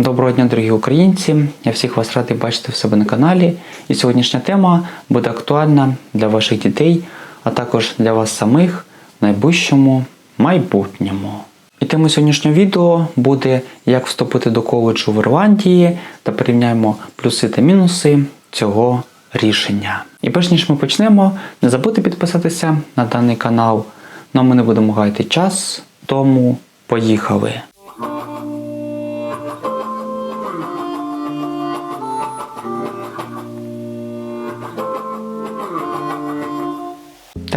Доброго дня, дорогі українці! Я всіх вас радий бачити в себе на каналі. І сьогоднішня тема буде актуальна для ваших дітей, а також для вас самих в найближчому майбутньому. І тема сьогоднішнього відео буде як вступити до коледжу в Ірландії та порівняємо плюси та мінуси цього рішення. І перш ніж ми почнемо, не забудьте підписатися на даний канал. Ну ми не будемо гаяти час, тому поїхали!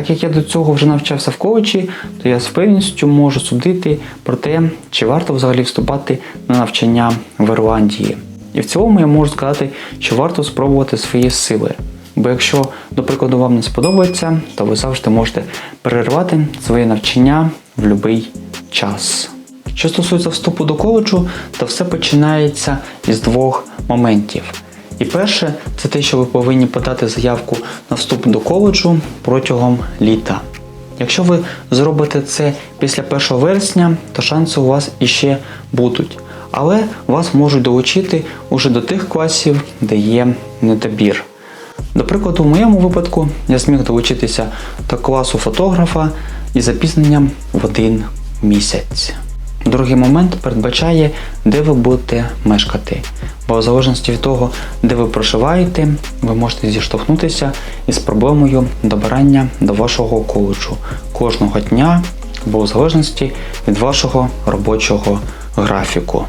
Так як я до цього вже навчався в коледжі, то я з певністю можу судити про те, чи варто взагалі вступати на навчання в Ірландії. І в цілому я можу сказати, що варто спробувати свої сили. Бо якщо, до прикладу, вам не сподобається, то ви завжди можете перервати своє навчання в будь-який час. Що стосується вступу до коледжу, то все починається із двох моментів. І перше, це те, що ви повинні подати заявку на вступ до коледжу протягом літа. Якщо ви зробите це після 1 вересня, то шанси у вас іще будуть. Але вас можуть долучити уже до тих класів, де є недобір. До прикладу, в моєму випадку я зміг долучитися до класу фотографа із запізненням в один місяць. Другий момент передбачає, де ви будете мешкати. Бо в залежності від того, де ви проживаєте, ви можете зіштовхнутися із проблемою добирання до вашого коледжу кожного дня, або в залежності від вашого робочого графіку.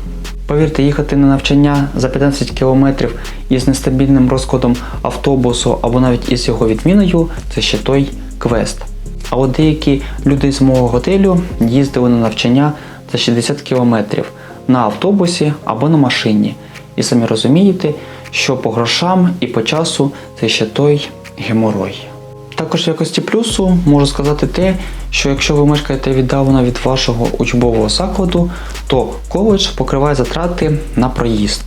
Повірте, їхати на навчання за 15 км із нестабільним розкладом автобусу або навіть із його відміною це ще той квест. А от деякі люди з мого готелю їздили на навчання за 60 км на автобусі або на машині. І самі розумієте, що по грошам і по часу це ще той геморой. Також в якості плюсу можу сказати те, що якщо ви мешкаєте віддалено від вашого учбового закладу, то коледж покриває затрати на проїзд.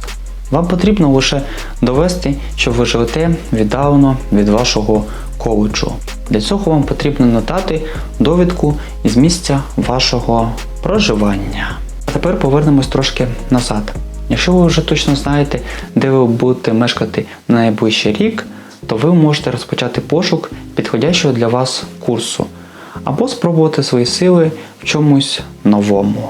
Вам потрібно лише довести, що ви живете віддалено від вашого коледжу. Для цього вам потрібно надати довідку із місця вашого проживання. А тепер повернемось трошки назад. Якщо ви вже точно знаєте, де ви будете мешкати на найближчий рік, то ви можете розпочати пошук підходящого для вас курсу або спробувати свої сили в чомусь новому.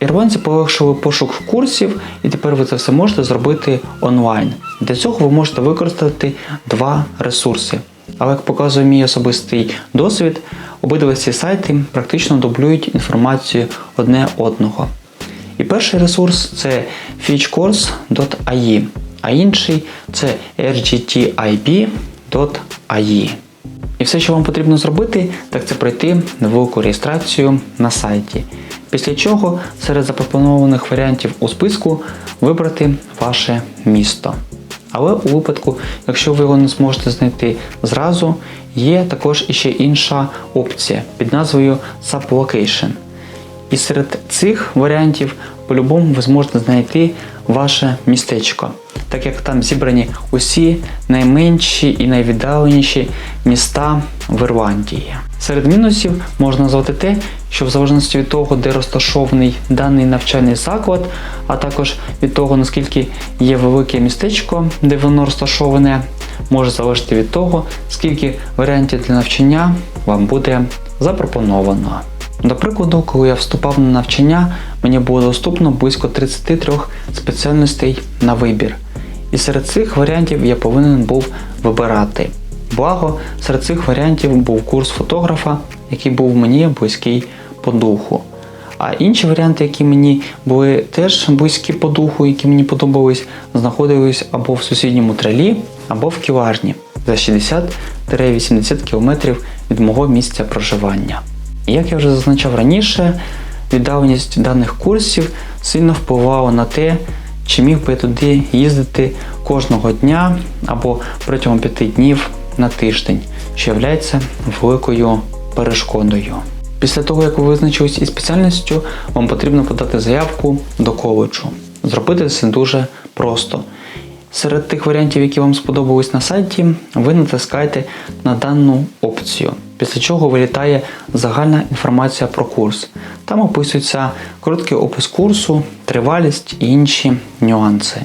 Ірландці полегшили пошук курсів, і тепер ви це все можете зробити онлайн. Для цього ви можете використати два ресурси. Але як показує мій особистий досвід, обидва ці сайти практично дублюють інформацію одне одного. Перший ресурс це fitchcourse.ai, а інший це rgtib.ai. І все, що вам потрібно зробити, так це пройти невелику реєстрацію на сайті. Після чого серед запропонованих варіантів у списку вибрати ваше місто. Але у випадку, якщо ви його не зможете знайти зразу, є також іще інша опція під назвою Sublocation. І серед цих варіантів по-любому ви зможете знайти ваше містечко, так як там зібрані усі найменші і найвіддаленіші міста в Ірландії. Серед мінусів можна назвати те, що в залежності від того, де розташований даний навчальний заклад, а також від того, наскільки є велике містечко, де воно розташоване, може залежати від того, скільки варіантів для навчання вам буде запропоновано. До прикладу, коли я вступав на навчання, мені було доступно близько 33 спеціальностей на вибір. І серед цих варіантів я повинен був вибирати. Благо, серед цих варіантів був курс фотографа, який був мені близький по духу. А інші варіанти, які мені були теж близькі по духу, які мені подобались, знаходились або в сусідньому трелі, або в кілажні за 60-80 км від мого місця проживання. Як я вже зазначав раніше, віддаленість даних курсів сильно впливала на те, чи міг би я туди їздити кожного дня або протягом 5 днів на тиждень, що є великою перешкодою. Після того, як ви визначились із спеціальністю, вам потрібно подати заявку до коледжу. Зробити це дуже просто. Серед тих варіантів, які вам сподобались на сайті, ви натискаєте на дану опцію, після чого вилітає загальна інформація про курс. Там описується короткий опис курсу, тривалість і інші нюанси.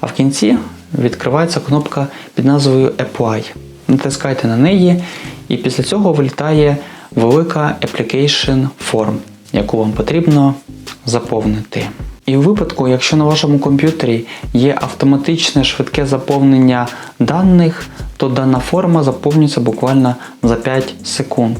А в кінці відкривається кнопка під назвою Apply. Натискайте на неї, і після цього вилітає велика Application Form, яку вам потрібно заповнити. І у випадку, якщо на вашому комп'ютері є автоматичне швидке заповнення даних, то дана форма заповнюється буквально за 5 секунд.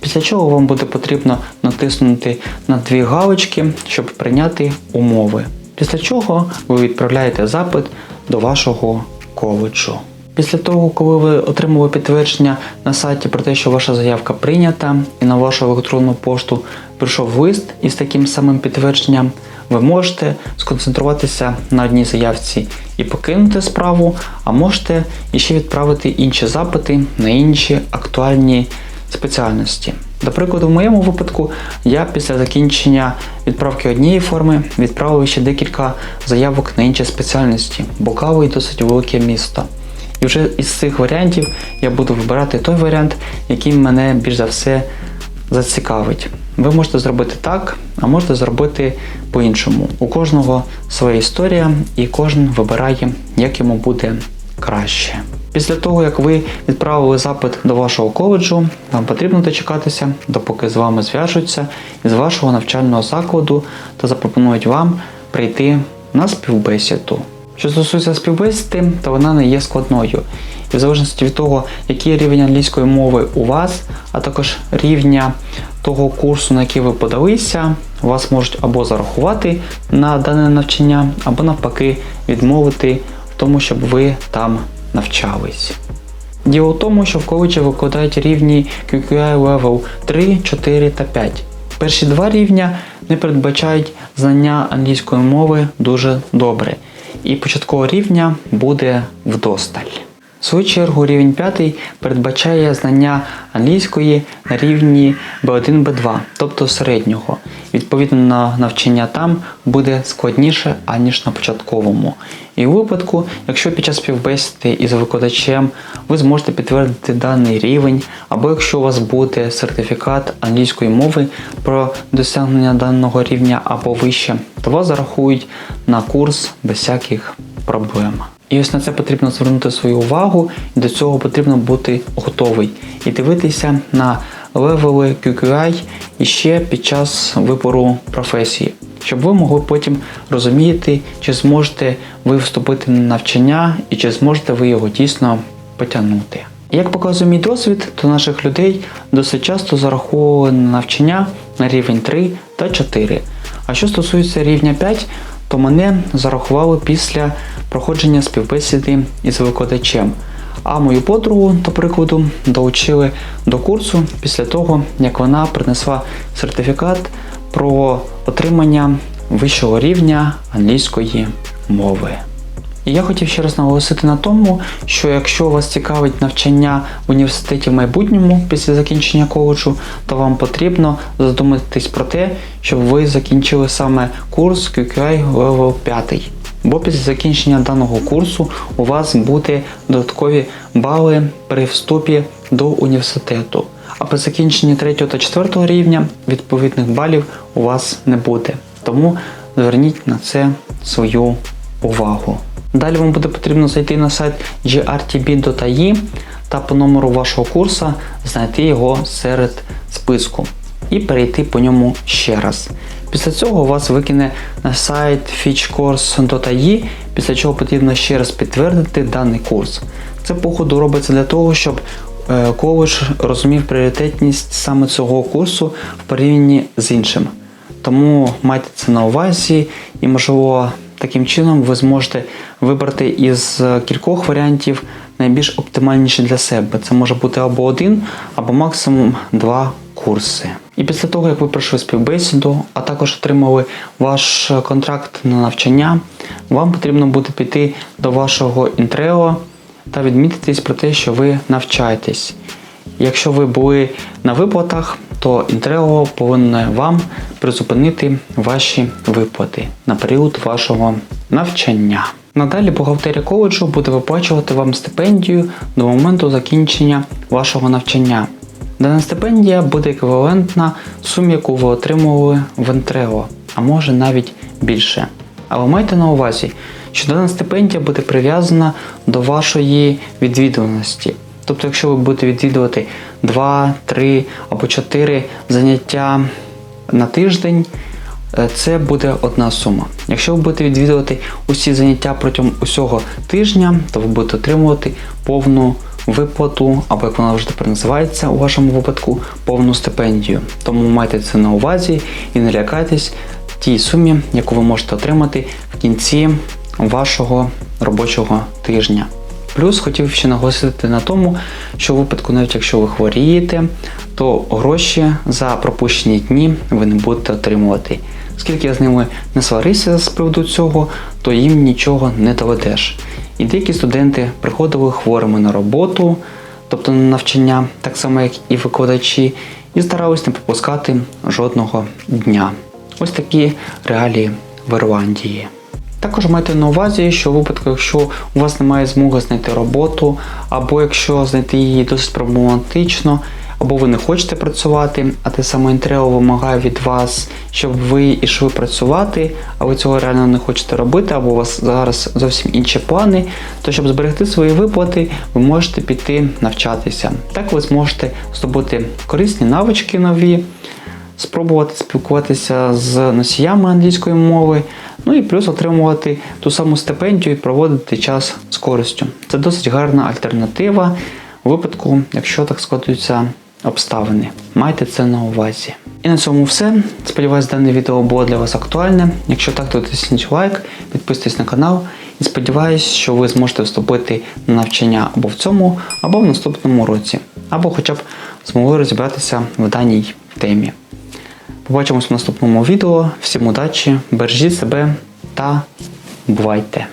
Після чого вам буде потрібно натиснути на дві галочки, щоб прийняти умови. Після чого ви відправляєте запит до вашого коледжу. Після того, коли ви отримали підтвердження на сайті про те, що ваша заявка прийнята, і на вашу електронну пошту прийшов лист із таким самим підтвердженням, ви можете сконцентруватися на одній заявці і покинути справу, а можете іще відправити інші запити на інші актуальні спеціальності. До прикладу, в моєму випадку я після закінчення відправки однієї форми відправив ще декілька заявок на інші спеціальності, бо Кавий досить велике місто. І вже із цих варіантів я буду вибирати той варіант, який мене більш за все зацікавить. Ви можете зробити так, а можете зробити по-іншому. У кожного своя історія, і кожен вибирає, як йому буде краще. Після того, як ви відправили запит до вашого коледжу, вам потрібно дочекатися, допоки з вами зв'яжуться із вашого навчального закладу та запропонують вам прийти на співбесіду. Що стосується співбесіди, то вона не є складною. І в залежності від того, який рівень англійської мови у вас, а також рівня того курсу, на який ви подалися, вас можуть або зарахувати на дане навчання, або навпаки відмовити в тому, щоб ви там навчались. Діло в тому, що в коледжі викладають рівні QQI Level 3, 4 та 5. Перші два рівня не передбачають знання англійської мови дуже добре, і початкового рівня буде вдосталь. В свою чергу рівень 5 передбачає знання англійської на рівні B1 B2, тобто середнього. Відповідно на навчання там буде складніше, аніж на початковому. І у випадку, якщо під час співбесіди із викладачем ви зможете підтвердити даний рівень, або якщо у вас буде сертифікат англійської мови про досягнення даного рівня або вище, то вас зарахують на курс без всяких проблем. І ось на це потрібно звернути свою увагу, і до цього потрібно бути готовий і дивитися на левели QQI іще під час вибору професії, щоб ви могли потім розуміти, чи зможете ви вступити на навчання і чи зможете ви його дійсно потягнути. Як показує мій досвід, то наших людей досить часто зараховували на навчання на рівень 3 та 4. А що стосується рівня 5, то мене зарахували після проходження співбесіди із викладачем. А мою подругу, до прикладу, долучили до курсу після того, як вона принесла сертифікат про отримання вищого рівня англійської мови. І я хотів ще раз наголосити на тому, що якщо вас цікавить навчання в університеті в майбутньому після закінчення коледжу, то вам потрібно задуматись про те, щоб ви закінчили саме курс QQI Level 5. Бо після закінчення даного курсу у вас буде додаткові бали при вступі до університету. А при закінченні 3 та 4 рівня відповідних балів у вас не буде. Тому зверніть на це свою увагу. Далі вам буде потрібно зайти на сайт grtb.ai та по номеру вашого курсу знайти його серед списку і перейти по ньому ще раз. Після цього вас викине на сайт fitchcourse.ai, після чого потрібно ще раз підтвердити даний курс. Це походу робиться для того, щоб е, коледж розумів пріоритетність саме цього курсу в порівнянні з іншим. Тому майте це на увазі і, можливо, таким чином ви зможете вибрати із е, кількох варіантів найбільш оптимальніші для себе. Це може бути або один, або максимум два курси. І після того, як ви пройшли співбесіду, а також отримали ваш контракт на навчання, вам потрібно буде піти до вашого інтрео та відмітитись про те, що ви навчаєтесь. Якщо ви були на виплатах, то інтрео повинне вам призупинити ваші виплати на період вашого навчання. Надалі бухгалтерія коледжу буде виплачувати вам стипендію до моменту закінчення вашого навчання. Дана стипендія буде еквівалентна сумі, яку ви отримували в Ентрео, а може навіть більше. Але майте на увазі, що дана стипендія буде прив'язана до вашої відвідуваності. Тобто, якщо ви будете відвідувати 2, 3 або 4 заняття на тиждень, е, це буде одна сума. Якщо ви будете відвідувати усі заняття протягом усього тижня, то ви будете отримувати повну виплату, або як вона вже тепер називається у вашому випадку, повну стипендію. Тому майте це на увазі і не лякайтесь тій сумі, яку ви можете отримати в кінці вашого робочого тижня. Плюс хотів ще наголосити на тому, що у випадку, навіть якщо ви хворієте, то гроші за пропущені дні ви не будете отримувати. Скільки я з ними не сварився з приводу цього, то їм нічого не доведеш. І деякі студенти приходили хворими на роботу, тобто на навчання, так само як і викладачі, і старались не пропускати жодного дня. Ось такі реалії в Ірландії. Також майте на увазі, що у випадку, якщо у вас немає змоги знайти роботу, або якщо знайти її досить проблематично, або ви не хочете працювати, а те саме інтерео вимагає від вас, щоб ви йшли працювати, а ви цього реально не хочете робити, або у вас зараз зовсім інші плани, то щоб зберегти свої виплати, ви можете піти навчатися. Так ви зможете здобути корисні навички нові, спробувати спілкуватися з носіями англійської мови, ну і плюс отримувати ту саму стипендію і проводити час з користю. Це досить гарна альтернатива у випадку, якщо так складуються обставини. Майте це на увазі. І на цьому все. Сподіваюсь, дане відео було для вас актуальне. Якщо так, то тисніть лайк, підписуйтесь на канал і сподіваюсь, що ви зможете вступити на навчання або в цьому, або в наступному році, або хоча б змогли розібратися в даній темі. Побачимось в наступному відео. Всім удачі, бережіть себе та бувайте!